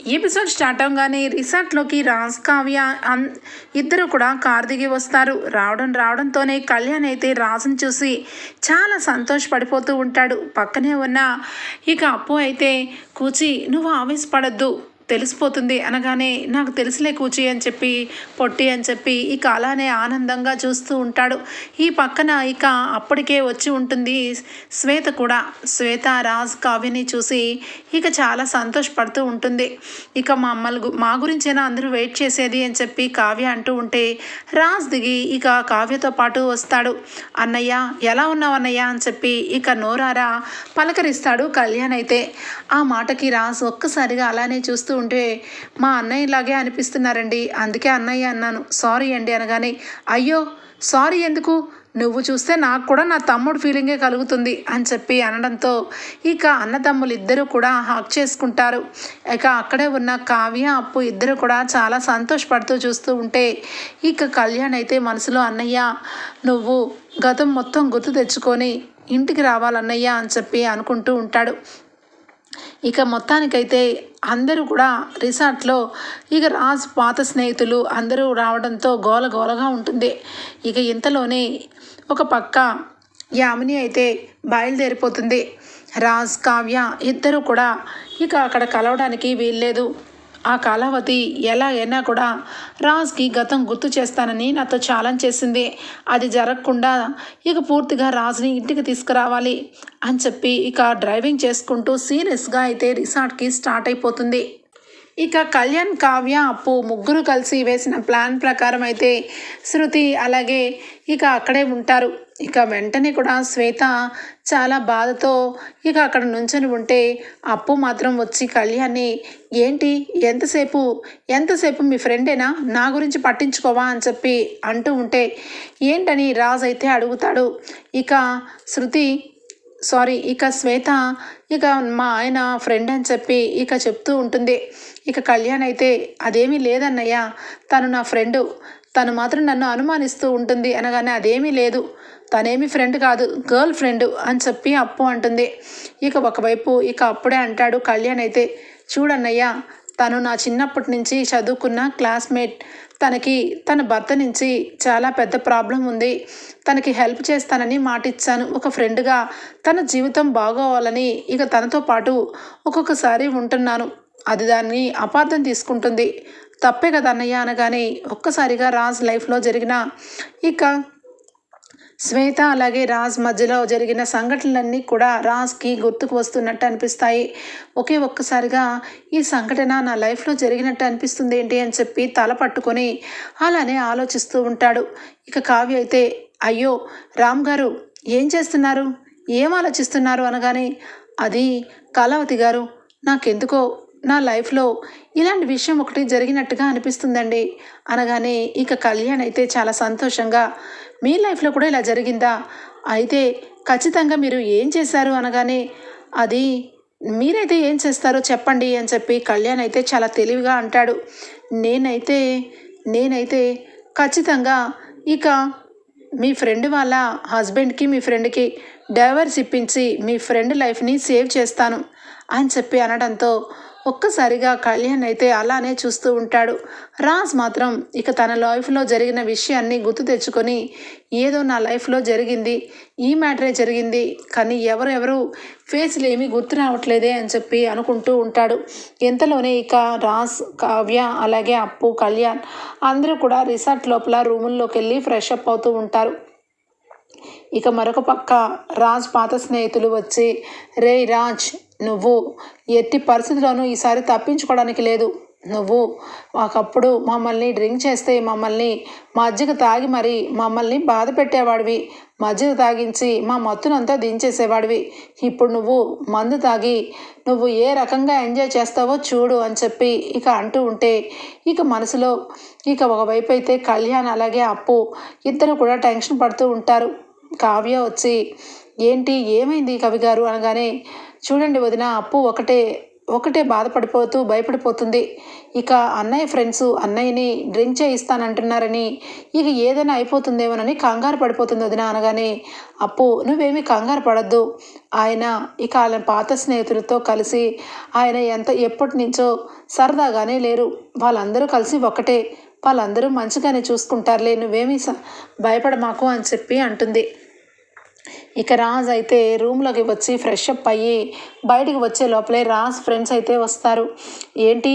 Episode start అవగానే రిసార్ట్లోకి రాజ్ కావ్య అన్ ఇద్దరు కూడా కారు దిగి వస్తారు. రావడం రావడంతోనే కళ్యాణ్ అయితే రాజును చూసి చాలా సంతోషపడిపోతూ ఉంటాడు. పక్కనే ఉన్న ఇక అప్పు అయితే కూచి నువ్వు ఆవేశపడద్దు. తెలిసిపోతుంది అనగానే నాకు తెలుసులే కూచి అని చెప్పి పొట్టి అని చెప్పి ఇక అలానే ఆనందంగా చూస్తూ ఉంటాడు. ఈ పక్కన ఇక అప్పటికే వచ్చి ఉంటుంది శ్వేత కూడా. శ్వేత రాజ్ కావ్యని చూసి ఇక చాలా సంతోషపడుతూ ఉంటుంది. ఇక మా అమ్మల మా గురించేనా అందరూ వెయిట్ చేసేది అని చెప్పి కావ్య అంటూ ఉంటే రాజ్ దిగి ఇక కావ్యతో పాటు వస్తాడు. అన్నయ్య ఎలా ఉన్నావు అన్నయ్య? అని చెప్పి ఇక నోరారా పలకరిస్తాడు కళ్యాణ్ అయితే. ఆ మాటకి రాజ్ ఒక్కసారిగా అలానే చూస్తూ ఉంటే మా అన్నయ్య ఇలాగే అనిపిస్తున్నారండి. అందుకే అన్నయ్య అన్నాను. సారీ అండి అనగానే అయ్యో సారీ ఎందుకు? నువ్వు చూస్తే నాకు కూడా నా తమ్ముడు ఫీలింగే కలుగుతుంది అని చెప్పి అనడంతో ఇక అన్నదమ్ములు ఇద్దరు కూడా హాక్ చేసుకుంటారు. ఇక అక్కడే ఉన్న కావ్య అప్పు ఇద్దరు కూడా చాలా సంతోషపడుతూ చూస్తూ ఉంటే ఇక కళ్యాణ్ అయితే మనసులో అన్నయ్య నువ్వు గతం మొత్తం గుర్తు తెచ్చుకొని ఇంటికి రావాలన్నయ్య అని చెప్పి అనుకుంటూ ఉంటాడు. ఇక మొత్తానికైతే అందరూ కూడా రిసార్ట్లో ఇక రాజ్ పాత స్నేహితులు అందరూ రావడంతో గోల గోలగా ఉంటుంది. ఇక ఇంతలోనే ఒక పక్క యామిని అయితే బయలుదేరిపోతుంది. రాజ్ కావ్య ఇద్దరు కూడా ఇక అక్కడ కలవడానికి వీల్లేదు. ఆ కళావతి ఎలా అయినా కూడా రాజ్కి గతం గుర్తు చేస్తానని నాతో ఛాలెంజ్ చేసింది. అది జరగకుండా ఇక పూర్తిగా రాజ్ని ఇంటికి తీసుకురావాలి అని చెప్పి ఇక డ్రైవింగ్ చేసుకుంటూ సీరియస్గా అయితే రిసార్ట్కి స్టార్ట్ అయిపోతుంది. ఇక కళ్యాణ్ కావ్య అప్పు ముగ్గురు కలిసి వేసిన ప్లాన్ ప్రకారం అయితే శృతి అలాగే ఇక అక్కడే ఉంటారు. ఇక వెంటనే కూడా శ్వేత చాలా బాధతో ఇక అక్కడ నుంచొని ఉంటే అప్పు మాత్రం వచ్చి కళ్యాణ్ని ఏంటి? ఎంతసేపు? ఎంతసేపు మీ ఫ్రెండేనా? నా గురించి పట్టించుకోవా? అని చెప్పి అంటూ ఉంటే ఏంటని రాజ్ అయితే అడుగుతాడు. ఇక శృతి సారీ ఇక శ్వేత ఇక మా ఆయన ఫ్రెండ్ అని చెప్పి ఇక చెప్తూ ఉంటుంది. ఇక కళ్యాణ్ అయితే అదేమీ లేదన్నయ్య. తను నా ఫ్రెండు. తను మాత్రం నన్ను అనుమానిస్తూ ఉంటుంది అనగానే అదేమీ లేదు. తనేమి ఫ్రెండ్ కాదు గర్ల్ ఫ్రెండ్ అని చెప్పి అప్పు అంటుంది. ఇక ఒకవైపు ఇక అప్పుడే అంటాడు కళ్యాణ్ అయితే చూడన్నయ్య తను నా చిన్నప్పటి నుంచి చదువుకున్న క్లాస్మేట్ తనకి తన భర్త నుంచి చాలా పెద్ద ప్రాబ్లం ఉంది. తనకి హెల్ప్ చేస్తానని మాటిచ్చాను. ఒక ఫ్రెండ్గా తన జీవితం బాగోవాలని ఇక తనతో పాటు ఒక్కొక్కసారి ఉంటున్నాను. అది దాన్ని అపార్థం తీసుకుంటుంది. తప్పే కదా అన్నయ్య అనగానే ఒక్కసారిగా రాజ్ లైఫ్లో జరిగిన ఇక శ్వేత అలాగే రాజ్ మధ్యలో జరిగిన సంఘటనలన్నీ కూడా రాజ్కి గుర్తుకు వస్తున్నట్టు అనిపిస్తాయి. ఒకే ఒక్కసారిగా ఈ సంఘటన నా లైఫ్లో జరిగినట్టు అనిపిస్తుంది ఏంటి అని చెప్పి తల పట్టుకొని అలానే ఆలోచిస్తూ ఉంటాడు. ఇక కావ్య అయితే అయ్యో రామ్ గారు ఏం చేస్తున్నారు? ఏం ఆలోచిస్తున్నారు? అనగానే అది కళావతి గారు నాకెందుకో నా లైఫ్లో ఇలాంటి విషయం ఒకటి జరిగినట్టుగా అనిపిస్తుందండి. అనగానే ఇక కళ్యాణ్ అయితే చాలా సంతోషంగా మీ లైఫ్లో కూడా ఇలా జరిగిందా? అయితే ఖచ్చితంగా మీరు ఏం చేశారు? అనగానే అది మీరైతే ఏం చేస్తారో చెప్పండి అని చెప్పి కళ్యాణ్ అయితే చాలా తెలివిగా అంటాడు. నేనైతే నేనైతే ఖచ్చితంగా ఇక మీ ఫ్రెండ్ వాళ్ళ హస్బెండ్కి మీ ఫ్రెండ్కి డైవర్స్ ఇప్పించి మీ ఫ్రెండ్ లైఫ్ని సేవ్ చేస్తాను అని చెప్పి అనడంతో ఒక్కసారిగా కళ్యాణ్ అయితే అలానే చూస్తూ ఉంటాడు. రాజ్ మాత్రం ఇక తన లైఫ్లో జరిగిన విషయాన్ని గుర్తు తెచ్చుకొని ఏదో నా లైఫ్లో జరిగింది ఈ మ్యాటరే జరిగింది కానీ ఎవరెవరు ఫేస్లు ఏమీ గుర్తు రావట్లేదే అని చెప్పి అనుకుంటూ ఉంటాడు. ఎంతలోనే ఇక రాజ్ కావ్య అలాగే అప్పు కళ్యాణ్ అందరూ కూడా రిసార్ట్ లోపల రూముల్లోకి వెళ్ళి ఫ్రెష్ అప్ అవుతూ ఉంటారు. ఇక మరొక పక్క రాజ్ పాత స్నేహితులు వచ్చి రే రాజ్ నువ్వు ఎట్టి పరిస్థితిలోనూ ఈసారి తప్పించుకోవడానికి లేదు. నువ్వు ఒకప్పుడు మమ్మల్ని డ్రింక్ చేస్తే మమ్మల్ని మజ్జిగ తాగి మరి మమ్మల్ని బాధ పెట్టేవాడివి. మజ్జిగ తాగించి మా మత్తునంతా దించేసేవాడివి. ఇప్పుడు నువ్వు మందు తాగి నువ్వు ఏ రకంగా ఎంజాయ్ చేస్తావో చూడు అని చెప్పి ఇక అంటూ ఉంటే ఇక మనసులో ఇక ఒకవైపు అయితే కళ్యాణ్ అలాగే అప్పు ఇద్దరు కూడా టెన్షన్ పడుతూ ఉంటారు. కావ్య వచ్చి ఏంటి? ఏమైంది కవి గారు? అనగానే చూడండి వదిన అప్పు ఒకటే ఒకటే బాధపడిపోతూ భయపడిపోతుంది. ఇక అన్నయ్య ఫ్రెండ్స్ అన్నయ్యని డ్రింక్ చేయిస్తానంటున్నారని ఇక ఏదైనా అయిపోతుందేమోనని కంగారు పడిపోతుంది వదిన అనగానే అప్పు నువ్వేమీ కంగారు పడద్దు. ఆయన ఇక ఆయన పాత స్నేహితులతో కలిసి ఆయన ఎంత ఎప్పటి నుంచో సరదాగానే లేరు. వాళ్ళందరూ కలిసి ఒకటే వాళ్ళందరూ మంచిగానే చూసుకుంటారులే నువ్వేమీ భయపడమాకు అని చెప్పి అంటుంది. ఇక రాజ్ అయితే రూమ్లోకి వచ్చి ఫ్రెష్ అప్ అయ్యి బయటికి వచ్చే లోపలే రాజ్ ఫ్రెండ్స్ అయితే వస్తారు. ఏంటి?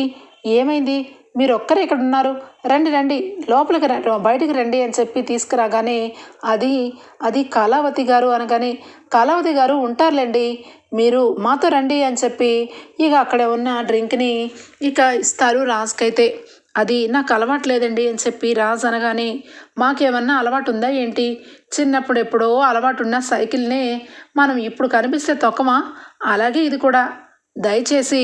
ఏమైంది? మీరు ఒక్కరే ఇక్కడ ఉన్నారు. రండి రండి. లోపలికి రండి బయటికి రండి అని చెప్పి తీసుకురాగానే అది అది కళావతి గారు అనగానే కళావతి గారు ఉంటారులేండి. మీరు మాతో రండి అని చెప్పి ఇక అక్కడ ఉన్న డ్రింక్ని ఇక ఇస్తారు రాజ్కైతే. అది నాకు అలవాటు లేదండి అని చెప్పి రాజు అనగానే మాకేమన్నా అలవాటు ఉందా ఏంటి? చిన్నప్పుడు ఎప్పుడో అలవాటు ఉన్న సైకిల్నే మనం ఇప్పుడు కనిపిస్తే తొక్కమా? అలాగే ఇది కూడా. దయచేసి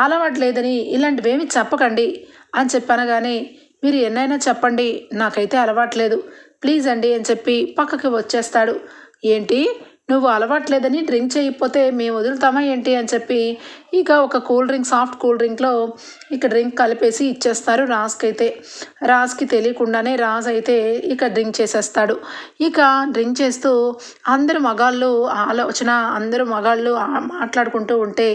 అలవాటు లేదని ఇలాంటివేమి చెప్పకండి అని చెప్పనగానే మీరు ఎన్నైనా చెప్పండి నాకైతే అలవాట్లేదు. ప్లీజ్ అండి అని చెప్పి పక్కకి వచ్చేస్తాడు. ఏంటి? నువ్వు అలవాట్లేదని డ్రింక్ చేయకపోతే మేము వదులుతామా ఏంటి అని చెప్పి ఇక ఒక కూల్ డ్రింక్ సాఫ్ట్ కూల్ డ్రింక్లో ఇక డ్రింక్ కలిపేసి ఇచ్చేస్తారు రాజ్కి అయితే రాజ్కి తెలియకుండానే రాజ్ అయితే ఇక డ్రింక్ చేసేస్తాడు. ఇక డ్రింక్ చేస్తూ అందరు మగాళ్ళు ఆలోచన అందరూ మగాళ్ళు మాట్లాడుకుంటూ ఉంటే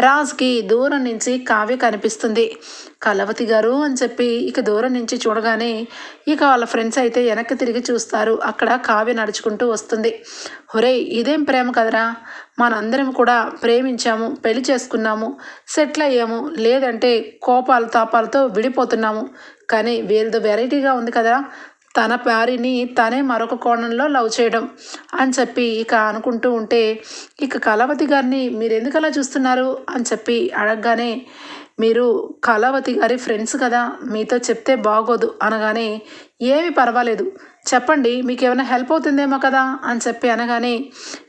రాజ్కి దూరం నుంచి కావ్య కనిపిస్తుంది. కలవతి గారు అని చెప్పి ఇక దూరం నుంచి చూడగానే ఇక వాళ్ళ ఫ్రెండ్స్ అయితే వెనక్కి తిరిగి చూస్తారు. అక్కడ కావ్య నడుచుకుంటూ వస్తుంది. ఒరే ఇదేం ప్రేమ కదరా? మనందరం కూడా ప్రేమించాము పెళ్ళి చేసుకున్నాము సెటిల్ అయ్యాము లేదంటే కోపాలు తాపాలతో విడిపోతున్నాము. కానీ వీరిది వెరైటీగా ఉంది కదా తన భార్యని తనే మరొక కోణంలో లవ్ చేయడం అని చెప్పి ఇక అనుకుంటూ ఉంటే ఇక కళావతి గారిని మీరు ఎందుకు అలా చూస్తున్నారు అని చెప్పి అడగగానే మీరు కళావతి గారి ఫ్రెండ్స్ కదా మీతో చెప్తే బాగోదు అనగానే ఏమి పర్వాలేదు చెప్పండి మీకు ఏమైనా హెల్ప్ అవుతుందేమో కదా అని చెప్పి అనగానే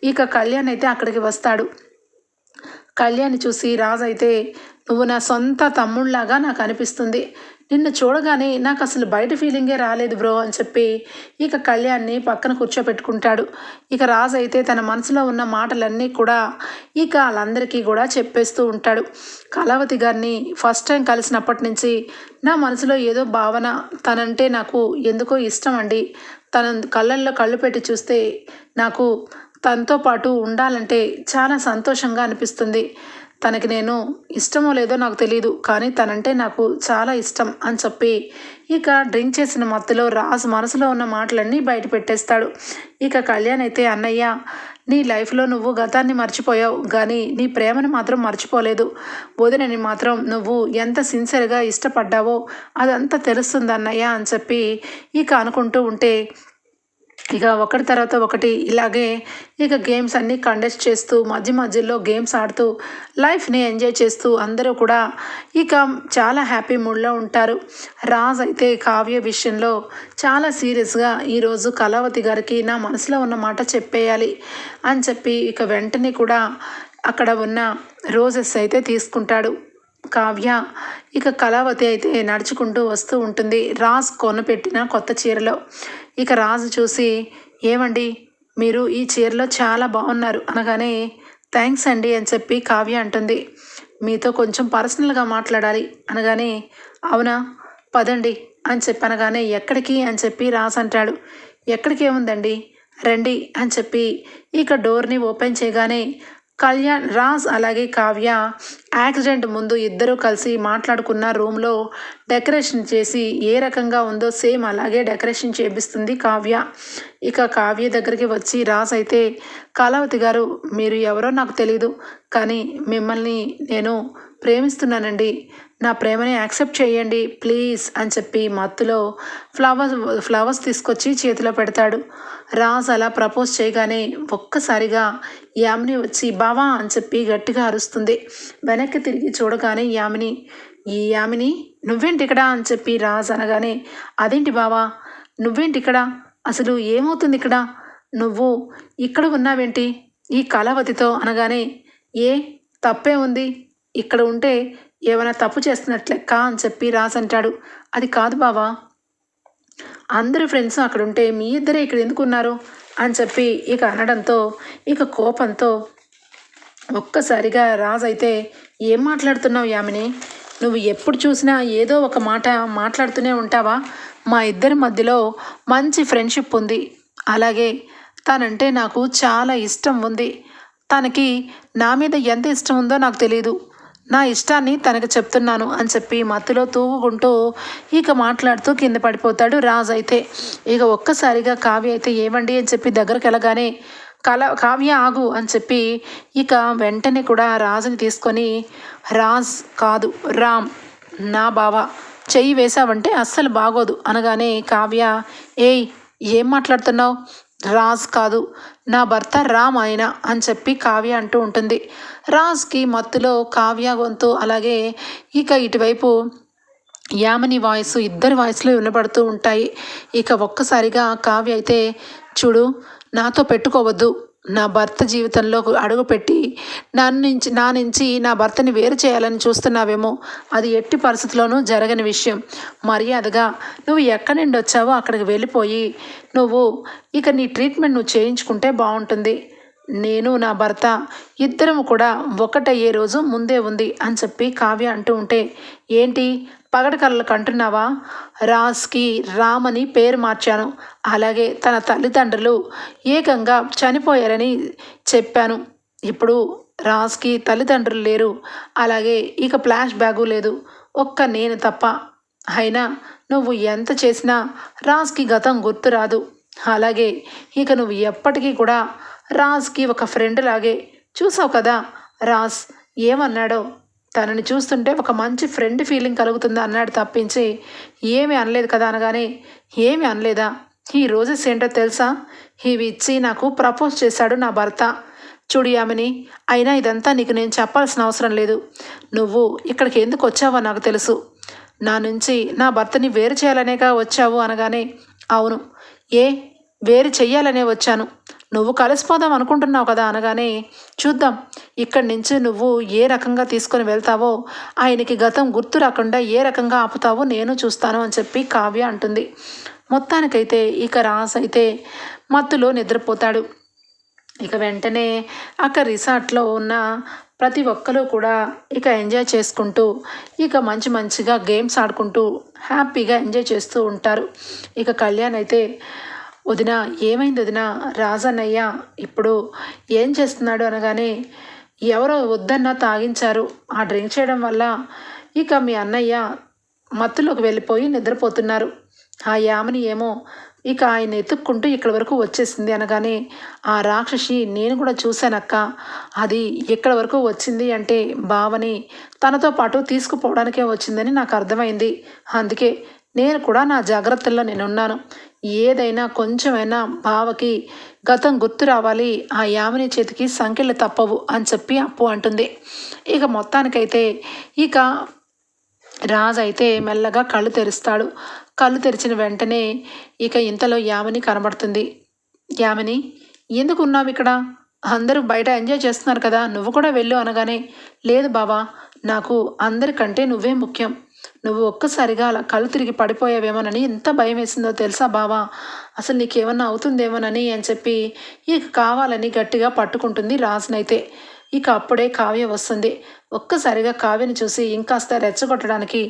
ఇక కళ్యాణ్ అయితే అక్కడికి వస్తాడు. కళ్యాణ్ చూసి రాజు అయితే నువ్వు నా సొంత తమ్ముళ్ళాగా నాకు అనిపిస్తుంది. నిన్ను చూడగానే నాకు అసలు బయట ఫీలింగే రాలేదు బ్రో అని చెప్పి ఇక కళ్యాణ్ని పక్కన కూర్చోపెట్టుకుంటాడు. ఇక రాజు అయితే తన మనసులో ఉన్న మాటలన్నీ కూడా ఇక వాళ్ళందరికీ కూడా చెప్పేస్తూ ఉంటాడు. కళావతి గారిని ఫస్ట్ టైం కలిసినప్పటి నుంచి నా మనసులో ఏదో భావన తనంటే నాకు ఎందుకో ఇష్టం అండి. తన కళ్ళల్లో కళ్ళు పెట్టి చూస్తే నాకు తనతో పాటు ఉండాలంటే చాలా సంతోషంగా అనిపిస్తుంది. తనకి నేను ఇష్టమో లేదో నాకు తెలియదు కానీ తనంటే నాకు చాలా ఇష్టం అని చెప్పి ఇక డ్రింక్ చేసిన మత్తులో రాజు మనసులో ఉన్న మాటలన్నీ బయట పెట్టేస్తాడు. ఇక కళ్యాణ్ అయితే అన్నయ్య నీ లైఫ్లో నువ్వు గతాన్ని మర్చిపోయావు కానీ నీ ప్రేమను మాత్రం మర్చిపోలేదు. వదినని మాత్రం నువ్వు ఎంత సిన్సియర్గా ఇష్టపడ్డావో అదంతా తెలుస్తుంది అన్నయ్య అని చెప్పి ఇక అనుకుంటూ ఉంటే ఇక ఒకటి తర్వాత ఒకటి ఇలాగే ఇక గేమ్స్ అన్నీ కండక్ట్ చేస్తూ మధ్య మధ్యలో గేమ్స్ ఆడుతూ లైఫ్ని ఎంజాయ్ చేస్తూ అందరూ కూడా ఇక చాలా హ్యాపీ మూడ్లో ఉంటారు. రాజ్ అయితే కావ్య విషయంలో చాలా సీరియస్గా ఈరోజు కళావతి గారికి నా మనసులో ఉన్న మాట చెప్పేయాలి అని చెప్పి ఇక వెంటనే కూడా అక్కడ ఉన్న రోజెస్ అయితే తీసుకుంటాడు. కావ్య ఇక కళావతి అయితే నడుచుకుంటూ వస్తూ ఉంటుంది. రాజ్ కొనపెట్టిన కొత్త చీరలో. ఇక రాజు చూసి ఏమండి మీరు ఈ చీరలో చాలా బాగున్నారు. అనగానే థ్యాంక్స్ అండి అని చెప్పి కావ్య అంటుంది. మీతో కొంచెం పర్సనల్గా మాట్లాడాలి. అనగానే అవునా? పదండి అని చెప్పి అనగానే ఎక్కడికి? అని చెప్పి రాజు అంటాడు. ఎక్కడికి ఏముందండి? రండి అని చెప్పి ఇక డోర్ని ఓపెన్ చేయగానే కళ్యాణ్ రాజ్ అలాగే కావ్య యాక్సిడెంట్ ముందు ఇద్దరూ కలిసి మాట్లాడుకున్న రూమ్లో డెకరేషన్ చేసి ఏ రకంగా ఉందో సేమ్ అలాగే డెకరేషన్ చేపిస్తుంది కావ్య. ఇక కావ్య దగ్గరికి వచ్చి రాజ్ అయితే కళావతి గారు మీరు ఎవరో నాకు తెలీదు కానీ మిమ్మల్ని నేను ప్రేమిస్తున్నానండి. నా ప్రేమని యాక్సెప్ట్ చేయండి ప్లీజ్ అని చెప్పి మత్తులో ఫ్లవర్స్ ఫ్లవర్స్ తీసుకొచ్చి చేతిలో పెడతాడు. రాజ్ అలా ప్రపోజ్ చేయగానే ఒక్కసారిగా యామిని వచ్చి బావా అని చెప్పి గట్టిగా అరుస్తుంది. వెనక్కి తిరిగి చూడగానే యామిని ఈ యామిని నువ్వేంటి ఇక్కడ? అని చెప్పి రాజ్ అనగానే అదేంటి బావా? నువ్వేంటి ఇక్కడ? అసలు ఏమవుతుంది ఇక్కడ? నువ్వు ఇక్కడ ఉన్నావేంటి? ఈ కళావతితో? అనగానే ఏ తప్పే ఉంది. ఇక్కడ ఉంటే ఏమైనా తప్పు చేస్తున్నట్లెక్క అని చెప్పి రాజ్ అంటాడు. అది కాదు బావా. అందరి ఫ్రెండ్స్ అక్కడ ఉంటే మీ ఇద్దరే ఇక్కడ ఎందుకు ఉన్నారు? అని చెప్పి ఇక అనడంతో ఇక కోపంతో ఒక్కసారిగా రాజు అయితే ఏం మాట్లాడుతున్నావు యామిని? నువ్వు ఎప్పుడు చూసినా ఏదో ఒక మాట మాట్లాడుతూనే ఉంటావా? మా ఇద్దరి మధ్యలో మంచి ఫ్రెండ్షిప్ ఉంది. అలాగే తనంటే నాకు చాలా ఇష్టం ఉంది. తనకి నా మీద ఎంత ఇష్టం ఉందో నాకు తెలియదు నా ఇష్టాన్ని తనకు చెప్తున్నాను అని చెప్పి మత్తులో తూగుకుంటూ ఇక మాట్లాడుతూ కింద పడిపోతాడు రాజు అయితే. ఇక ఒక్కసారిగా కావ్య అయితే ఏమండి అని చెప్పి దగ్గరకు వెళ్ళగానే కల కావ్య ఆగు అని చెప్పి ఇక వెంటనే కూడా రాజుని తీసుకొని రాజ్ కాదు రామ్ నా బావ చెయ్యి వేసావంటే అస్సలు బాగోదు అనగానే కావ్య ఏయ్ ఏం మాట్లాడుతున్నావు? రాజ్ కాదు నా భర్త రామ్ ఆయన అని చెప్పి కావ్య అంటూ ఉంటుంది. రాజ్కి మత్తులో కావ్య గొంతు అలాగే ఇక ఇటువైపు యామని వాయిస్ ఇద్దరి వాయిస్లు వినపడుతూ ఉంటాయి. ఇక ఒక్కసారిగా కావ్య అయితే చూడు నాతో పెట్టుకోవద్దు. నా భర్త జీవితంలో అడుగుపెట్టి నన్ను నుంచి నా నుంచి నా భర్తని వేరు చేయాలని చూస్తున్నావేమో అది ఎట్టి పరిస్థితుల్లోనూ జరగని విషయం. మర్యాదగా నువ్వు ఎక్కడి నుండి వచ్చావో అక్కడికి వెళ్ళిపోయి నువ్వు ఇక నీ ట్రీట్మెంట్ నువ్వు చేయించుకుంటే బాగుంటుంది. నేను నా భర్త ఇద్దరం కూడా ఒకటయ్యే రోజు ముందే ఉంది అని చెప్పి కావ్య అంటూ ఉంటే ఏంటి? పగటి కళ్ళకు అంటున్నావా రాజ్కి రామ్ అని పేరు మార్చాను. అలాగే తన తల్లిదండ్రులు ఏకంగా చనిపోయారని చెప్పాను. ఇప్పుడు రాజ్కి తల్లిదండ్రులు లేరు. అలాగే ఇక ఫ్లాష్ బ్యాగు లేదు. ఒక్క నేను తప్ప. అయినా నువ్వు ఎంత చేసినా రాజ్కి గతం గుర్తురాదు అలాగే ఇక నువ్వు ఎప్పటికీ కూడా రాజ్కి ఒక ఫ్రెండ్ లాగే చూసావు కదా? రాజ్ ఏమన్నాడో? తనని చూస్తుంటే ఒక మంచి ఫ్రెండ్ ఫీలింగ్ కలుగుతుంది అన్నాడు తప్పించి ఏమి అనలేదు కదా అనగానే ఏమి అనలేదా? ఈ రోజెస్ ఏంటో తెలుసా? ఇవి ఇచ్చి నాకు ప్రపోజ్ చేశాడు నా భర్త. చూడు యామిని అయినా ఇదంతా నీకు నేను చెప్పాల్సిన అవసరం లేదు. నువ్వు ఇక్కడికి ఎందుకు వచ్చావో నాకు తెలుసు. నా నుంచి నా భర్తని వేరు చేయాలనేగా వచ్చావు అనగానే అవును. ఏ? వేరు చెయ్యాలనే వచ్చాను. నువ్వు కలిసిపోదాం అనుకుంటున్నావు కదా అనగానే చూద్దాం ఇక్కడి నుంచి నువ్వు ఏ రకంగా తీసుకొని వెళ్తావో ఆయనకి గతం గుర్తు రాకుండా ఏ రకంగా ఆపుతావో నేను చూస్తాను అని చెప్పి కావ్య అంటుంది. మొత్తానికైతే ఇక రాస్ అయితే మత్తులో నిద్రపోతాడు. ఇక వెంటనే అక్కడ రిసార్ట్లో ఉన్న ప్రతి ఒక్కరూ కూడా ఇక ఎంజాయ్ చేసుకుంటూ ఇక మంచి మంచిగా గేమ్స్ ఆడుకుంటూ హ్యాపీగా ఎంజాయ్ చేస్తూ ఉంటారు. ఇక కళ్యాణ్ అయితే వదిన ఏమైంది వదిన? రాజన్నయ్య ఇప్పుడు ఏం చేస్తున్నాడు అనగానే ఎవరో వద్దన్నా తాగించారు. ఆ డ్రింక్ చేయడం వల్ల ఇక మీ అన్నయ్య మత్తులోకి వెళ్ళిపోయి నిద్రపోతున్నారు. ఆ యామని ఏమో ఇక ఆయన ఎత్తుక్కుంటూ ఇక్కడి వరకు వచ్చేసింది అనగానే ఆ రాక్షసి నేను కూడా చూశానక్క. అది ఎక్కడి వరకు వచ్చింది అంటే బావని తనతో పాటు తీసుకుపోవడానికే వచ్చిందని నాకు అర్థమైంది. అందుకే నేను కూడా నా జాగ్రత్తల్లో నేనున్నాను. ఏదైనా కొంచెమైనా బావకి గతం గుర్తు రావాలి. ఆ యామిని చేతికి సంఖ్యలు తప్పవు అని చెప్పి అప్పు అంటుంది. ఇక మొత్తానికైతే ఇక రాజు అయితే మెల్లగా కళ్ళు తెరుస్తాడు. కళ్ళు తెరిచిన వెంటనే ఇక ఇంతలో యామిని కనబడుతుంది. యామిని ఎందుకు ఉన్నావు ఇక్కడ? అందరూ బయట ఎంజాయ్ చేస్తున్నారు కదా. నువ్వు కూడా వెళ్ళు అనగానే లేదు బావా నాకు అందరికంటే నువ్వే ముఖ్యం. నువ్వు ఒక్కసారిగా అలా కళ్ళు తిరిగి పడిపోయావేమోనని ఎంత భయం వేసిందో తెలుసా బావా? అసలు నీకేమన్నా అవుతుందేమోనని అని చెప్పి ఇక కావాలని గట్టిగా పట్టుకుంటుంది రాజునైతే. ఇక అప్పుడే కావ్య వస్తుంది. ఒక్కసారిగా కావ్యని చూసి ఇంకాస్త రెచ్చగొట్టడానికి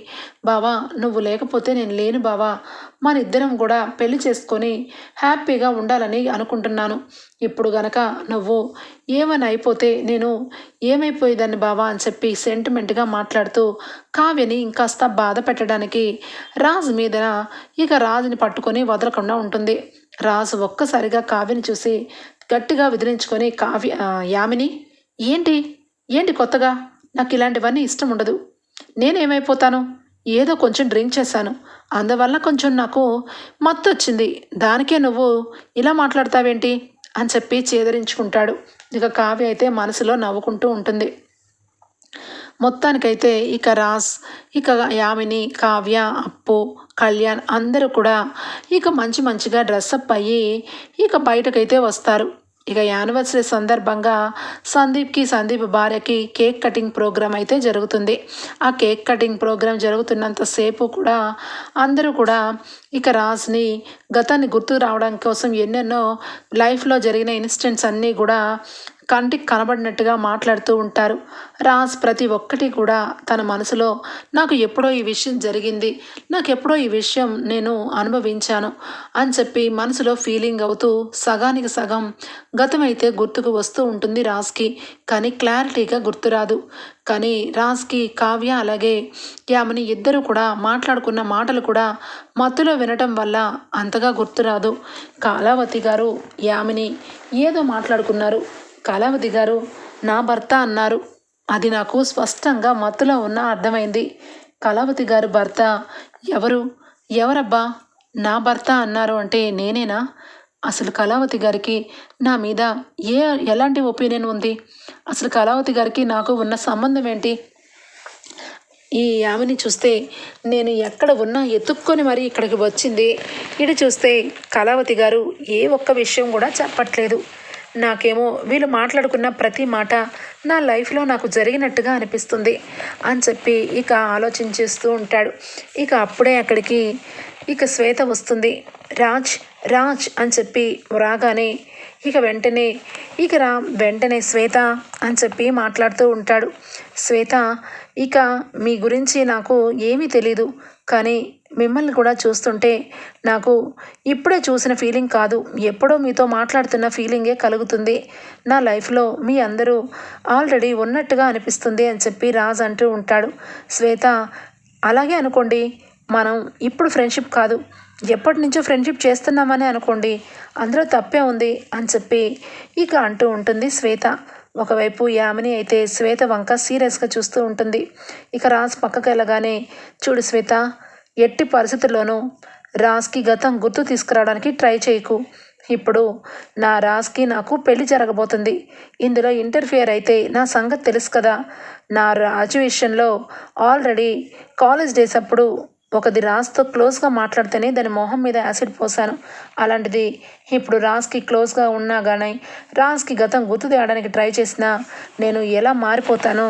బావా నువ్వు లేకపోతే నేను లేను బావా. మన ఇద్దరం కూడా పెళ్ళి చేసుకొని హ్యాపీగా ఉండాలని అనుకుంటున్నాను. ఇప్పుడు గనక నువ్వు ఏమని అయిపోతే నేను ఏమైపోయేదాన్ని బావా అని చెప్పి సెంటిమెంట్గా మాట్లాడుతూ కావ్యని ఇంకాస్త బాధ పెట్టడానికి రాజు మీద ఇక రాజుని పట్టుకొని వదలకుండా ఉంటుంది. రాజు ఒక్కసారిగా కావ్యని చూసి గట్టిగా విదిలించుకొని కావ్య యామిని ఏంటి? ఏంటి కొత్తగా? నాకు ఇలాంటివన్నీ ఇష్టం ఉండదు. నేనేమైపోతాను? ఏదో కొంచెం డ్రింక్ చేశాను. అందువల్ల కొంచెం నాకు మత్తు వచ్చింది దానికే నువ్వు ఇలా మాట్లాడతావేంటి? అని చెప్పి చేదరించుకుంటాడు. ఇక కావ్య అయితే మనసులో నవ్వుకుంటూ ఉంటుంది. మొత్తానికైతే ఇక రాస్ ఇక యామిని కావ్య అప్పు కళ్యాణ్ అందరూ కూడా ఇక మంచి మంచిగా డ్రెస్అప్ అయ్యి ఇక బయటకైతే వస్తారు. ఇక యానివర్సరీ సందర్భంగా సందీప్కి సందీప్ భార్యకి కేక్ కటింగ్ ప్రోగ్రామ్ అయితే జరుగుతుంది. ఆ కేక్ కటింగ్ ప్రోగ్రామ్ జరుగుతున్నంతసేపు కూడా అందరూ కూడా ఇక రాజ్ని గతాన్ని గుర్తు రావడం కోసం ఎన్నెన్నో లైఫ్లో జరిగిన ఇన్సిడెంట్స్ అన్నీ కూడా కంటికి కనబడినట్టుగా మాట్లాడుతూ ఉంటారు. రాజ్ ప్రతి ఒక్కటి కూడా తన మనసులో నాకు ఎప్పుడో ఈ విషయం జరిగింది. నాకు ఎప్పుడో ఈ విషయం నేను అనుభవించాను అని చెప్పి మనసులో ఫీలింగ్ అవుతూ సగానికి సగం గతమైతే గుర్తుకు వస్తూ ఉంటుంది రాజ్కి. కానీ క్లారిటీగా గుర్తురాదు. కానీ రాజ్కి కావ్య అలాగే యామని ఇద్దరు కూడా మాట్లాడుకున్న మాటలు కూడా మత్తులో వినటం వల్ల అంతగా గుర్తురాదు. కాలావతి గారు యామిని ఏదో మాట్లాడుకున్నారు. కళావతి గారు నా భర్త అన్నారు. అది నాకు స్పష్టంగా మత్తులో ఉన్న అర్థమైంది. కళావతి గారు భర్త ఎవరు? ఎవరబ్బా? నా భర్త అన్నారు అంటే నేనేనా? అసలు కళావతి గారికి నా మీద ఏ ఎలాంటి ఒపీనియన్ ఉంది? అసలు కళావతి గారికి నాకు ఉన్న సంబంధం ఏంటి? ఈ ఆమెని చూస్తే నేను ఎక్కడ ఉన్నా ఎత్తుక్కొని మరీ ఇక్కడికి వచ్చింది. ఇటు చూస్తే కళావతి గారు ఏ ఒక్క విషయం కూడా చెప్పట్లేదు. నాకేమో వీళ్ళు మాట్లాడుకున్న ప్రతి మాట నా లైఫ్లో నాకు జరిగినట్టుగా అనిపిస్తుంది అని చెప్పి ఇక ఆలోచించేస్తూ ఉంటాడు. ఇక అప్పుడే అక్కడికి ఇక శ్వేత వస్తుంది. రాజ్ రాజ్ అని చెప్పి రాగానే ఇక వెంటనే ఇక రా వెంటనే శ్వేత అని చెప్పి మాట్లాడుతూ ఉంటాడు. శ్వేత ఇక మీ గురించి నాకు ఏమీ తెలీదు. కానీ మిమ్మల్ని కూడా చూస్తుంటే నాకు ఇప్పుడే చూసిన ఫీలింగ్ కాదు. ఎప్పుడో మీతో మాట్లాడుతున్న ఫీలింగే కలుగుతుంది. నా లైఫ్లో మీ అందరూ ఆల్రెడీ ఉన్నట్టుగా అనిపిస్తుంది అని చెప్పి రాజ్ అంటూ ఉంటాడు. శ్వేత అలాగే అనుకోండి. మనం ఇప్పుడు ఫ్రెండ్షిప్ కాదు. ఎప్పటి నుంచో ఫ్రెండ్షిప్ చేస్తున్నామని అనుకోండి. అందులో తప్పే ఉంది అని చెప్పి ఇక అంటూ ఉంటుంది శ్వేత. ఒకవైపు యామిని అయితే శ్వేత వంక సీరియస్గా చూస్తూ ఉంటుంది. ఇక రాజ్ పక్కకు వెళ్ళగానే చూడు శ్వేత ఎట్టి పరిస్థితుల్లోనూ రాజ్కి గతం గుర్తు తీసుకురావడానికి ట్రై చేయకు. ఇప్పుడు నా రాజ్కి నాకు పెళ్ళి జరగబోతుంది. ఇందులో ఇంటర్ఫియర్ అయితే నా సంగతి తెలుసు కదా. నా రాజు విషయంలో ఆల్రెడీ కాలేజ్ డేస్ అప్పుడు ఒకది రాజ్తో క్లోజ్గా మాట్లాడితేనే దాని మొహం మీద యాసిడ్ పోసాను. అలాంటిది ఇప్పుడు రాజ్కి క్లోజ్గా ఉన్నా కానీ రాజ్కి గతం గుర్తు తేయడానికి ట్రై చేసినా నేను ఎలా మారిపోతానో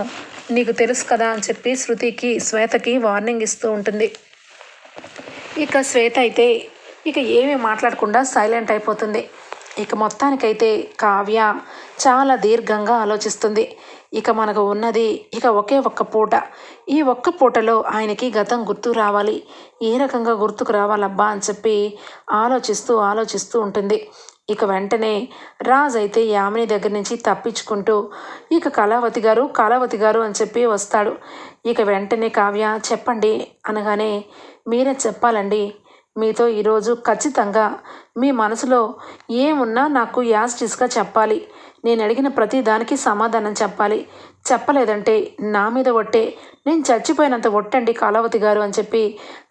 నీకు తెలుసు కదా అని చెప్పి శృతికి శ్వేతకి వార్నింగ్ ఇస్తూ ఉంటుంది. ఇక శ్వేత అయితే ఇక ఏమీ మాట్లాడకుండా సైలెంట్ అయిపోతుంది. ఇక మొత్తానికైతే కావ్య చాలా దీర్ఘంగా ఆలోచిస్తుంది. ఇక మనకు ఉన్నది ఇక ఒకే ఒక్క పూట. ఈ ఒక్క పూటలో ఆయనకి గతం గుర్తు రావాలి. ఏ రకంగా గుర్తుకు రావాలబ్బా అని చెప్పి ఆలోచిస్తూ ఆలోచిస్తూ ఉంటుంది. ఇక వెంటనే రాజ్ అయితే యామిని దగ్గర నుంచి తప్పించుకుంటూ ఇక కళావతి గారు కళావతి గారు అని చెప్పి వస్తాడు. ఇక వెంటనే కావ్య చెప్పండి అనగానే మీరే చెప్పాలండి. మీతో ఈరోజు ఖచ్చితంగా మీ మనసులో ఏమున్నా నాకు యాస్టిస్గా చెప్పాలి. నేను అడిగిన ప్రతి దానికి సమాధానం చెప్పాలి. చెప్పలేదంటే నా మీద ఒట్టే. నేను చచ్చిపోయినంత ఒట్టండి కాలావతి గారు అని చెప్పి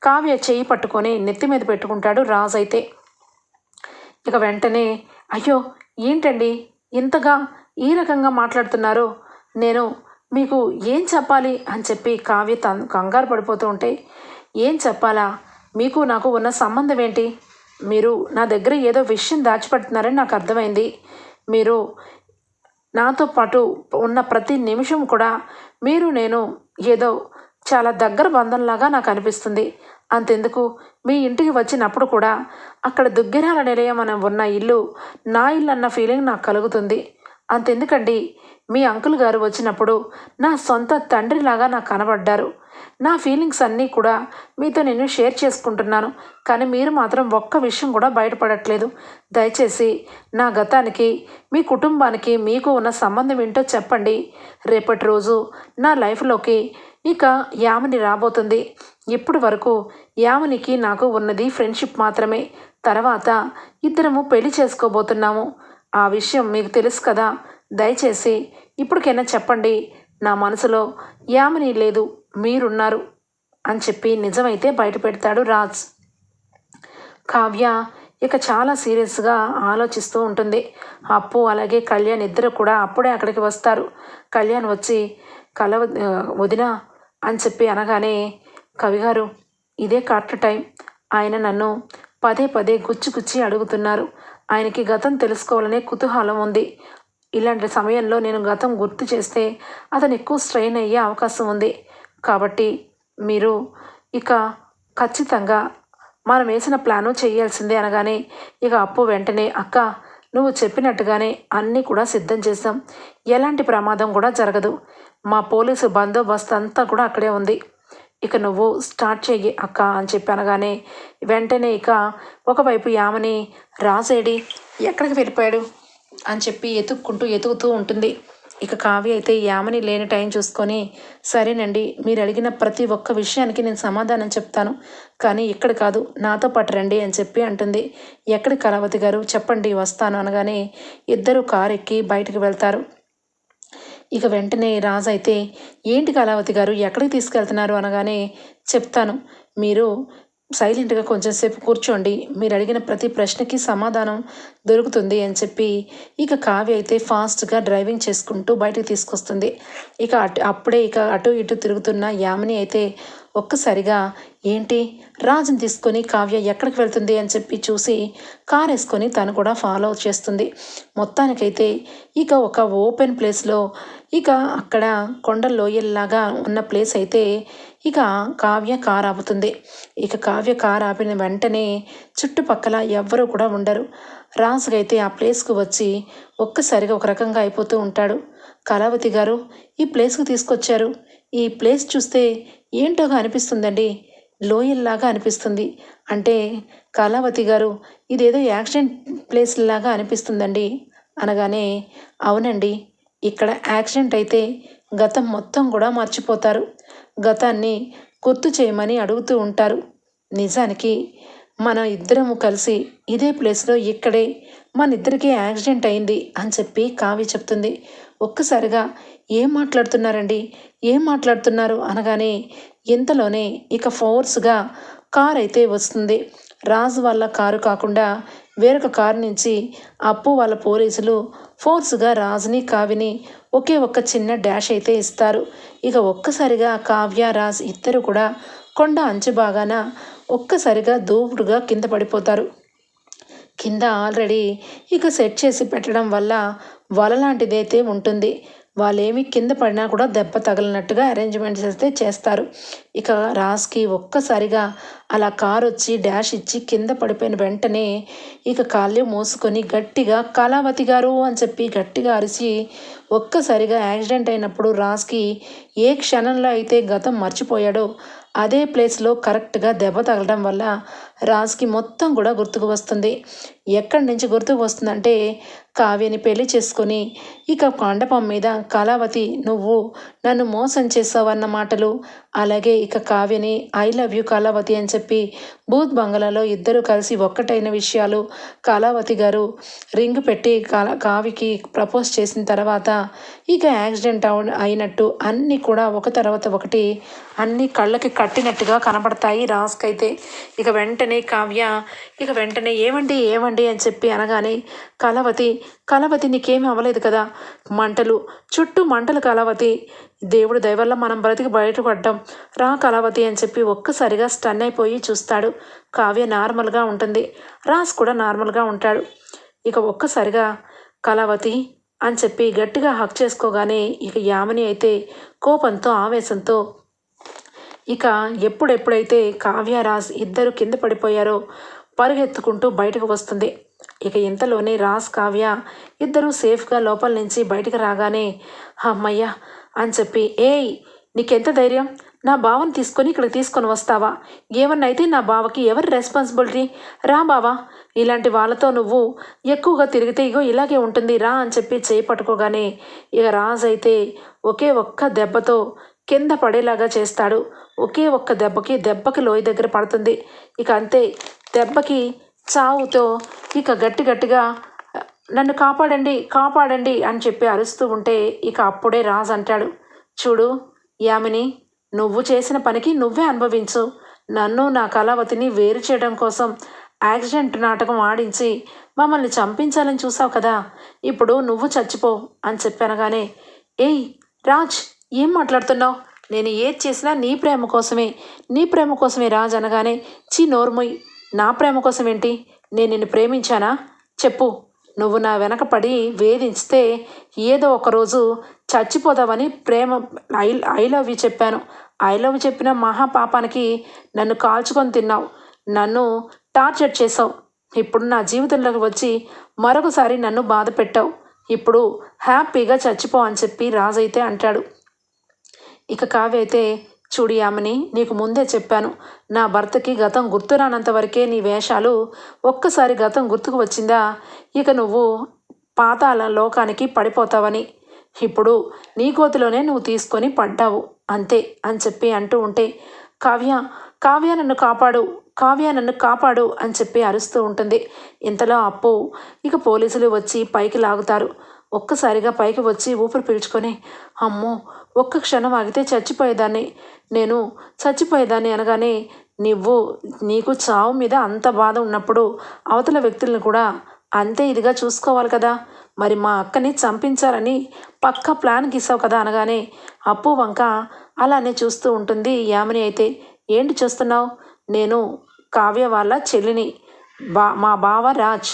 కావ్య చేయి పట్టుకొని నెత్తి మీద పెట్టుకుంటాడు రాజు అయితే. ఇక వెంటనే అయ్యో ఏంటండి? ఇంతగా ఈ రకంగా మాట్లాడుతున్నారు? నేను మీకు ఏం చెప్పాలి? అని చెప్పి కావ్య తన్ కంగారు పడిపోతూ ఉంటే ఏం చెప్పాలా? మీకు నాకు ఉన్న సంబంధం ఏంటి? మీరు నా దగ్గర ఏదో విషయం దాచిపెడుతున్నారని నాకు అర్థమైంది. మీరు నాతో పాటు ఉన్న ప్రతి నిమిషం కూడా మీరు నేను ఏదో చాలా దగ్గర బంధంలాగా నాకు అనిపిస్తుంది. అంతెందుకు? మీ ఇంటికి వచ్చినప్పుడు కూడా అక్కడ దుగ్గిరాల నిలయం అని ఉన్న ఇల్లు నా ఇల్లు అన్న ఫీలింగ్ నాకు కలుగుతుంది. అంతెందుకండి? మీ అంకుల్ గారు వచ్చినప్పుడు నా సొంత తండ్రిలాగా నాకు కనబడ్డారు. నా ఫీలింగ్స్ అన్నీ కూడా మీతో నేను షేర్ చేసుకుంటున్నాను. కానీ మీరు మాత్రం ఒక్క విషయం కూడా బయటపడట్లేదు. దయచేసి నా గతానికి మీ కుటుంబానికి మీకు ఉన్న సంబంధం ఏంటో చెప్పండి. రేపటి రోజు నా లైఫ్లోకి ఇక యామిని రాబోతుంది. ఇప్పటి వరకు యామినికి నాకు ఉన్నది ఫ్రెండ్షిప్ మాత్రమే. తర్వాత ఇద్దరము పెళ్ళి చేసుకోబోతున్నాము. ఆ విషయం మీకు తెలుసు కదా. దయచేసి ఇప్పటికైనా చెప్పండి. నా మనసులో యామిని లేదు మీరున్నారు అని చెప్పి నిజమైతే బయటపెడతాడు రాజ్. కావ్య ఇక చాలా సీరియస్గా ఆలోచిస్తూ ఉంటుంది. అప్పు అలాగే కళ్యాణ్ ఇద్దరు కూడా అప్పుడే అక్కడికి వస్తారు. కళ్యాణ్ వచ్చి కల వదిన అని చెప్పి అనగానే కవిగారు ఇదే కరెక్ట్ టైం. ఆయన నన్ను పదే పదే గుచ్చి గుచ్చి అడుగుతున్నారు. ఆయనకి గతం తెలుసుకోవాలనే కుతూహలం ఉంది. ఇలాంటి సమయంలో నేను గతం గుర్తు చేస్తే అతను ఎక్కువ స్ట్రెయిన్ అయ్యే అవకాశం ఉంది. కాబట్టి మీరు ఇక ఖచ్చితంగా మనం వేసిన ప్లాను చేయాల్సిందే అనగానే ఇక అప్పు వెంటనే అక్క నువ్వు చెప్పినట్టుగానే అన్నీ కూడా సిద్ధం చేసాం ఎలాంటి ప్రమాదం కూడా జరగదు. మా పోలీసు బందోబస్తు అంతా కూడా అక్కడే ఉంది. ఇక నువ్వు స్టార్ట్ చెయ్యి అక్క అని చెప్పి అనగానే వెంటనే ఇక ఒకవైపు యామని రాసేడి ఎక్కడికి వెళ్ళిపోయాడు? అని చెప్పి ఎతుక్కుంటూ ఎతుకుతూ ఉంటుంది. ఇక కావ్య అయితే యామని లేని టైం చూసుకొని సరేనండి మీరు అడిగిన ప్రతి ఒక్క విషయానికి నేను సమాధానం చెప్తాను. కానీ ఇక్కడ కాదు నాతో పాటు రండి అని చెప్పి అంటుంది. ఎక్కడి కళావతి గారు? చెప్పండి వస్తాను అనగానే ఇద్దరు కారు ఎక్కి బయటకు వెళ్తారు. ఇక వెంటనే రాజు అయితే ఏంటి కళావతి గారు ఎక్కడికి తీసుకెళ్తున్నారు అనగానే చెప్తాను. మీరు సైలెంట్గా కొంచెంసేపు కూర్చోండి. మీరు అడిగిన ప్రతి ప్రశ్నకి సమాధానం దొరుకుతుంది అని చెప్పి ఇక కావ్య అయితే ఫాస్ట్గా డ్రైవింగ్ చేసుకుంటూ బయటకు తీసుకొస్తుంది. ఇక అటు అప్పుడే ఇక అటు ఇటు తిరుగుతున్న యామిని అయితే ఒక్కసారిగా ఏంటి? రాజుని తీసుకొని కావ్య ఎక్కడికి వెళ్తుంది? అని చెప్పి చూసి కార్ వేసుకొని తను కూడా ఫాలో చేస్తుంది. మొత్తానికైతే ఇక ఒక ఓపెన్ ప్లేస్లో ఇక అక్కడ కొండ లోయల్లాగా ఉన్న ప్లేస్ అయితే ఇక కావ్య కార్ ఆపుతుంది ఇక కావ్య కార్ ఆపిన వెంటనే చుట్టుపక్కల ఎవ్వరూ కూడా ఉండరు. రాజుగైతే ఆ ప్లేస్కు వచ్చి ఒక్కసారిగా ఒక రకంగా అయిపోతూ ఉంటాడు. కళావతి గారు ఈ ప్లేస్కి తీసుకొచ్చారు. ఈ ప్లేస్ చూస్తే ఏంటోగా అనిపిస్తుందండి? లోయల్లాగా అనిపిస్తుంది. అంటే కళావతి గారు ఇదేదో యాక్సిడెంట్ ప్లేస్ లాగా అనిపిస్తుందండి. అనగానే అవునండి ఇక్కడ యాక్సిడెంట్ అయితే గతం మొత్తం కూడా మర్చిపోతారు. గతాన్ని గుర్తు చేయమని అడుగుతూ ఉంటారు. నిజానికి మన ఇద్దరము కలిసి ఇదే ప్లేస్లో ఇక్కడే మన ఇద్దరికీ యాక్సిడెంట్ అయింది అని చెప్పి కావ్య చెప్తుంది. ఒక్కసారిగా ఏం మాట్లాడుతున్నారండి? ఏం మాట్లాడుతున్నారు? అనగానే ఇంతలోనే ఇక ఫోర్స్గా కార్ అయితే వస్తుంది. రాజు వాళ్ళ కారు కాకుండా వేరొక కారు నుంచి అప్పు వాళ్ళ పోలీసులు ఫోర్స్గా రాజుని కావిని ఒకే ఒక్క చిన్న డాష్ అయితే ఇస్తారు. ఇక ఒక్కసారిగా కావ్య రాజ్ ఇద్దరు కూడా కొండ అంచు బాగాన ఒక్కసారిగా దూపుడుగా కింద పడిపోతారు. కింద ఆల్రెడీ ఇక సెట్ చేసి పెట్టడం వల్ల వల లాంటిదైతే ఉంటుంది. వాళ్ళేమి కింద పడినా కూడా దెబ్బ తగిలినట్టుగా అరేంజ్మెంట్స్ అయితే చేస్తారు. ఇక రాస్కి ఒక్కసారిగా అలా కారు వచ్చి డాష్ ఇచ్చి కింద పడిపోయిన వెంటనే ఇక కాళ్ళు మోసుకొని గట్టిగా కళావతి గారు అని చెప్పి గట్టిగా అరిచి ఒక్కసారిగా యాక్సిడెంట్ అయినప్పుడు రాస్కి ఏ క్షణంలో అయితే గతం మర్చిపోయాడో అదే ప్లేస్లో కరెక్ట్గా దెబ్బ తగలడం వల్ల రాజ్కి మొత్తం కూడా గుర్తుకు వస్తుంది. ఎక్కడి నుంచి గుర్తుకు వస్తుందంటే కావ్యని పెళ్ళి చేసుకొని ఇక మండపం మీద కళావతి నువ్వు నన్ను మోసం చేసావన్న మాటలు. అలాగే ఇక కావ్యని ఐ లవ్ యూ కళావతి అని చెప్పి బూత్ బంగ్లాలో ఇద్దరు కలిసి ఒక్కటైన విషయాలు కళావతి గారు రింగ్ పెట్టి కళ కావికి ప్రపోజ్ చేసిన తర్వాత ఇక యాక్సిడెంట్ అవ అయినట్టు అన్నీ కూడా ఒక తర్వాత ఒకటి అన్నీ కళ్ళకి కట్టినట్టుగా కనబడతాయి రాస్కైతే ఇక వెంటనే కావ్య ఇక వెంటనే ఏమండి ఏమండి అని చెప్పి అనగానే కలవతి కలవతి నీకేమీ అవ్వలేదు కదా? మంటలు చుట్టూ మంటలు కలవతి దేవుడు దయవల్ల మనం బ్రతికి బయటపడ్డాం రా కలవతి అని చెప్పి ఒక్కసారిగా స్టన్ అయిపోయి చూస్తాడు. కావ్య నార్మల్గా ఉంటుంది. రాస్ కూడా నార్మల్గా ఉంటాడు. ఇక ఒక్కసారిగా కళావతి అని చెప్పి గట్టిగా హక్ చేసుకోగానే ఇక యామిని అయితే కోపంతో ఆవేశంతో ఇక ఎప్పుడెప్పుడైతే కావ్యరాజ్ ఇద్దరు కింద పడిపోయారో పరుగెత్తుకుంటూ బయటకు వస్తుంది. ఇక ఇంతలోనే రాజ్ కావ్య ఇద్దరూ సేఫ్గా లోపల నుంచి బయటకు రాగానే అమ్మయ్యా అని చెప్పి ఏయ్ నీకెంత ధైర్యం? నా బావని తీసుకొని ఇక్కడ తీసుకొని వస్తావా? ఏమన్నా అయితే నా బావకి ఎవరి రెస్పాన్సిబిలిటీ? రా బావా ఇలాంటి వాళ్ళతో నువ్వు ఎక్కువగా తిరిగితే ఇగో ఇలాగే ఉంటుంది రా అని చెప్పి చేయి పట్టుకోగానే ఇక రాజ్ అయితే ఒకే ఒక్క దెబ్బతో కింద పడేలాగా చేస్తాడు. ఒకే ఒక్క దెబ్బకి దెబ్బకి లోయ దగ్గర పడుతుంది. ఇక అంతే దెబ్బకి చావుతో ఇక గట్టి గట్టిగా నన్ను కాపాడండి కాపాడండి అని చెప్పి అరుస్తూ ఉంటే ఇక అప్పుడే రాజ్ అంటాడు చూడు యామిని నువ్వు చేసిన పనికి నువ్వే అనుభవించు. నన్ను నా కళావతిని వేరు చేయడం కోసం యాక్సిడెంట్ నాటకం ఆడించి మమ్మల్ని చంపించాలని చూసావు కదా ఇప్పుడు నువ్వు చచ్చిపో అని చెప్పనగానే ఏయ్ రాజ్ ఏం మాట్లాడుతున్నావు? నేను ఏది చేసినా నీ ప్రేమ కోసమే నీ ప్రేమ కోసమే రాజ్ అనగానే చీ నోర్మొయ్ నా ప్రేమ కోసం ఏంటి నేను నిన్ను ప్రేమించానా? చెప్పు. నువ్వు నా వెనక పడి వేధించితే ఏదో ఒకరోజు చచ్చిపోదావని ప్రేమ ఐ ఐ లవ్ యూ చెప్పాను. ఐ లవ్ చెప్పిన మహాపాపానికి నన్ను కాల్చుకొని తిన్నావు. నన్ను టార్చర్ చేసావు ఇప్పుడు నా జీవితంలోకి వచ్చి మరొకసారి నన్ను బాధ పెట్టావు ఇప్పుడు హ్యాపీగా చచ్చిపో అని చెప్పి రాజు అయితే అంటాడు. ఇక కావ్య అయితే చూడు నీకు ముందే చెప్పాను. నా భర్తకి గతం గుర్తురానంత వరకే నీ వేషాలు ఒక్కసారి గతం గుర్తుకు వచ్చిందా? ఇక నువ్వు పాతాల లోకానికి పడిపోతావని. ఇప్పుడు నీ కోతిలోనే నువ్వు తీసుకొని పడ్డావు అంతే అని చెప్పి అంటూ ఉంటే కావ్య కావ్య నన్ను కాపాడు కావ్య నన్ను కాపాడు అని చెప్పి అరుస్తూ ఉంటుంది. ఇంతలో అప్పు ఇక పోలీసులు వచ్చి పైకి లాగుతారు. ఒక్కసారిగా పైకి వచ్చి ఊపిరి పీల్చుకొని అమ్మో ఒక్క క్షణం ఆగితే చచ్చిపోయేదాన్ని. నేను చచ్చిపోయేదాన్ని అనగానే నువ్వు నీకు చావు మీద అంత బాధ ఉన్నప్పుడు అవతల వ్యక్తులను కూడా అంతే ఇదిగా చూసుకోవాలి కదా. మరి మా అక్కని చంపించారని పక్క ప్లాన్ గీసావు కదా అనగానే అప్పు వంక అలానే చూస్తూ ఉంటుంది యామిని అయితే. ఏంటి చూస్తున్నావు? నేను కావ్య వాళ్ళ చెల్లిని బా మా బావ రాజ్.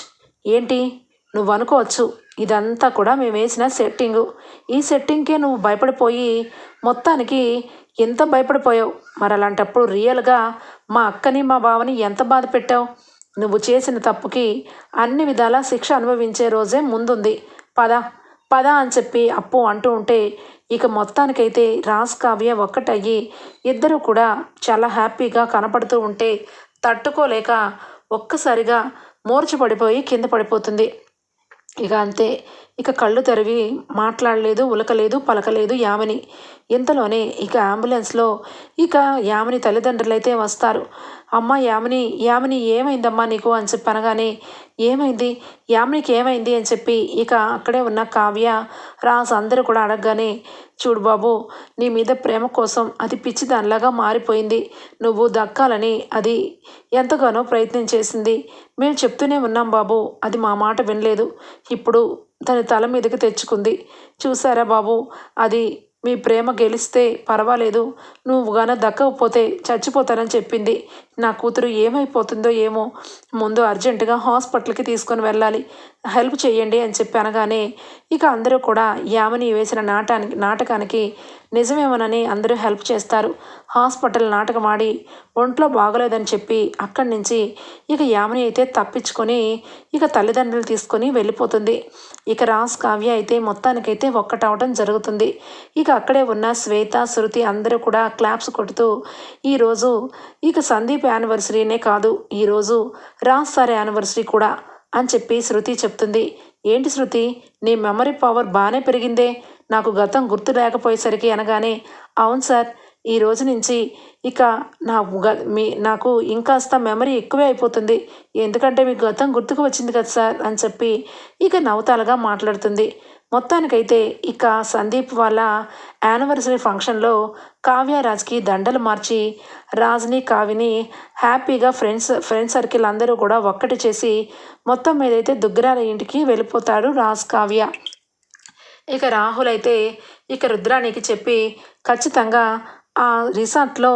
ఏంటి? నువ్వు అనుకోవచ్చు ఇదంతా కూడా మేము వేసిన సెట్టింగు ఈ సెట్టింగ్కే నువ్వు భయపడిపోయి మొత్తానికి ఎంత భయపడిపోయావు? మరి అలాంటప్పుడు రియల్గా మా అక్కని మా బావని ఎంత బాధ పెట్టావు? నువ్వు చేసిన తప్పుకి అన్ని విధాల శిక్ష అనుభవించే రోజే ముందుంది. పద పద అని చెప్పి అప్పు అంటూ ఉంటే ఇక మొత్తానికైతే రాజ్ కావ్య ఒక్కటయ్యి ఇద్దరు కూడా చాలా హ్యాపీగా కనపడుతూ ఉంటే తట్టుకోలేక ఒక్కసారిగా మూర్చపడిపోయి కింద పడిపోతుంది. ఇక అంతే. ఇక కళ్ళు తెరివి మాట్లాడలేదు ఉలకలేదు పలకలేదు యామిని. ఇంతలోనే ఇక అంబులెన్స్లో ఇక యామిని తల్లిదండ్రులు అయితే వస్తారు. అమ్మ యామిని యామిని ఏమైందమ్మా నీకు అని చెప్పి అనగానే ఏమైంది? యామినికి ఏమైంది అని చెప్పి ఇక అక్కడే ఉన్న కావ్య రాస్ అందరూ కూడా అడగగానే చూడు బాబు నీ మీద ప్రేమ కోసం అది పిచ్చి దానిలాగా మారిపోయింది. నువ్వు దక్కాలని అది ఎంతగానో ప్రయత్నం చేసింది. మేము చెప్తూనే ఉన్నాం బాబు అది మా మాట వినలేదు. ఇప్పుడు తన తల మీదకి తెచ్చుకుంది. చూసారా బాబు అది మీ ప్రేమ గెలిస్తే పర్వాలేదు. నువ్వు గాన దక్కకపోతే చచ్చిపోతానని చెప్పింది. నా కూతురు ఏమైపోతుందో ఏమో ముందు అర్జెంటుగా హాస్పిటల్కి తీసుకొని వెళ్ళాలి. హెల్ప్ చేయండి అని చెప్పి అనగానే ఇక అందరూ కూడా యామని వేసిన నాటానికి నాటకానికి నిజమేమోనని అందరూ హెల్ప్ చేస్తారు. హాస్పిటల్ నాటకం ఆడి ఒంట్లో బాగలేదని చెప్పి అక్కడి నుంచి ఇక యామని అయితే తప్పించుకొని ఇక తల్లిదండ్రులు తీసుకొని వెళ్ళిపోతుంది. ఇక రాస్ కావ్య అయితే మొత్తానికైతే ఒక్కటవటం జరుగుతుంది. ఇక అక్కడే ఉన్న శ్వేత శృతి అందరూ కూడా క్లాప్స్ కొడుతూ ఈరోజు ఇక సందీప్ యానివర్సరీనే కాదు ఈరోజు రాజ్ సార్ యానివర్సరీ కూడా అని చెప్పి శృతి చెప్తుంది. ఏంటి శృతి? నీ మెమరీ పవర్ బాగానే పెరిగిందే. నాకు గతం గుర్తు లేకపోయేసరికి అనగానే అవును సార్ ఈ రోజు నుంచి ఇక నా మీ నాకు ఇంకాస్త మెమరీ ఎక్కువే అయిపోతుంది. ఎందుకంటే మీకు గతం గుర్తుకు వచ్చింది కదా సార్ అని చెప్పి ఇక నవతాలుగా మాట్లాడుతుంది. మొత్తానికైతే ఇక సందీప్ వాళ్ళ యానివర్సరీ ఫంక్షన్లో కావ్యరాజ్కి దండలు మార్చి రాజ్ని కావ్యని హ్యాపీగా ఫ్రెండ్స్ ఫ్రెండ్స్ సర్కిల్ అందరూ కూడా ఒక్కటి చేసి మొత్తం మీదైతే దుగ్గరాల ఇంటికి వెళ్ళిపోతాడు రాజ్ కావ్య. ఇక రాహుల్ అయితే ఇక రుద్రానికి చెప్పి ఖచ్చితంగా ఆ రిసార్ట్లో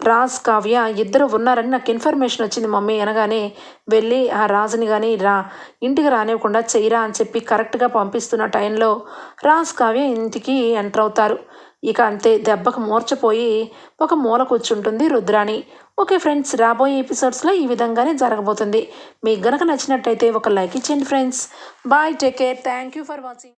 రాజ్ కావ్య ఇద్దరు ఉన్నారని నాకు ఇన్ఫర్మేషన్ వచ్చింది మమ్మీ అనగానే వెళ్ళి ఆ రాజుని కానీ రా ఇంటికి రానివ్వకుండా చెయ్యరా అని చెప్పి కరెక్ట్గా పంపిస్తున్న టైంలో రాజ్ కావ్య ఇంటికి ఎంటర్ అవుతారు. ఇక అంతే దెబ్బకు మూర్చపోయి ఒక మూల కూర్చుంటుంది రుద్రాణి. ఓకే ఫ్రెండ్స్ రాబోయే ఎపిసోడ్స్లో ఈ విధంగానే జరగబోతుంది. మీకు గనక నచ్చినట్టయితే ఒక లైక్ ఇచ్చేయండి friends. Bye take care thank you for watching